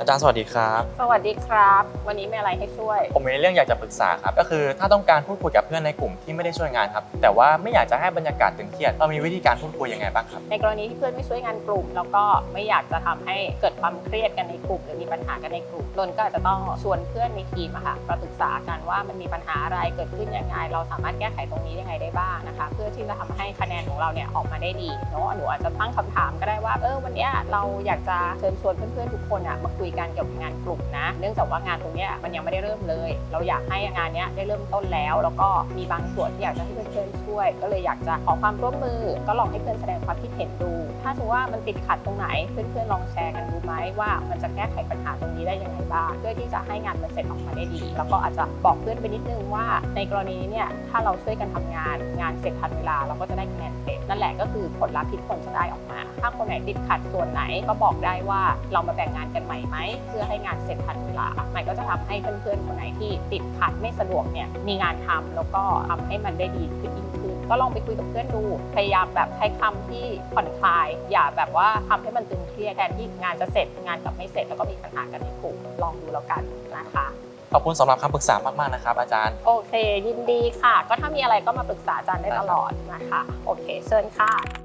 อาจารย์สวัสดีครับ สวัสดีครับ วันนี้มีอะไรให้ช่วย ผมมีเรื่องอยากจะปรึกษาครับ ก็คือถ้าต้องการพูดคุยกับเพื่อนในกลุ่มที่ไม่ได้ช่วยงานครับ แต่ว่าไม่อยากจะให้บรรยากาศตึงเครียดเรามีวิธีการพูดคุยยังไงบ้างครับในกรณีที่เพื่อนไม่ช่วยงานกลุ่ม แล้วก็ไม่อยากจะทำให้เกิดความเครียดกันในกลุ่ม หรือมีปัญหากันในกลุ่มนนท์ก็อาจจะต้องชวนเพื่อนในทีมอะค่ะมาปรึกษากันว่ามันมีปัญหาอะไรเกิดขึ้นยังไง เราสามารถแก้ไขตรงนี้ยังไงได้บ้างนะคะ เพื่อที่จะทำให้คะแนนของเราเนี่ยออกมาได้ดีเนาะหนูอาจจะตั้งคำถามก็ได้ว่าเออวันเนี้ยเราอยากจะเชิญชวนเพื่อนๆทุกคนอะมาคุยกันเกี่ยวกับงานกลุ่มนะ เนื่องจากว่างานตรงนี้มันยังไม่ได้เริ่มเลย เราอยากให้งานนี้ได้เริ่มต้นแล้ว แล้วก็มีบางส่วนที่อยากจะให้เพื่อนๆช่วย ก็เลยอยากจะขอความร่วมมือ ก็ลองให้เพื่อนแสดงความคิดเห็นดู ถ้าสมมติว่ามันติดขัดตรงไหนเพื่อนๆลองแชร์กันดูไหมว่ามันจะแก้ไขปัญหาตรงนี้ได้ยังไงบ้างเพื่อที่จะให้งานมันเสร็จออกมาได้ดี แล้วก็อาจจะบอกเพื่อนไปนิดนึงว่า ในกรณีนี้เนี่ยถ้าเราช่วยกันทำงานงานเสร็จทันเวลาเราก็จะได้คะแนนเต็มนั่นแหละก็คือผลลัพธ์ที่คนจะได้ออกมา ถ้าคนไหนติดขัดส่วนไหนก็บอกได้ว่าเรามาแบ่งงานกันใหม่ไหมเพื่อให้งานเสร็จทันเวลาใหม่ก็จะทำให้เพื่อนๆคนไหนที่ติดขัดไม่สะดวกเนี่ยมีงานทำแล้วก็ทำให้มันได้ดีขึ้นยิ่งขึ้นก็ลองไปคุยกับเพื่อนดูพยายามแบบใช้คำที่ผ่อนคลาย อย่าแบบว่าทำให้มันตึงเครียดแทนที่งานจะเสร็จงานกลับไม่เสร็จแล้วก็มีปัญหากันในกลุ่มลองดูแล้วกันนะคะขอบคุณสำหรับคำปรึกษามาก ๆ นะครับ อาจารย์ โอเค ยินดีค่ะ ก็ถ้ามีอะไรก็มาปรึกษาอาจารย์ได้ตลอดนะคะ โอเค เชิญค่ะ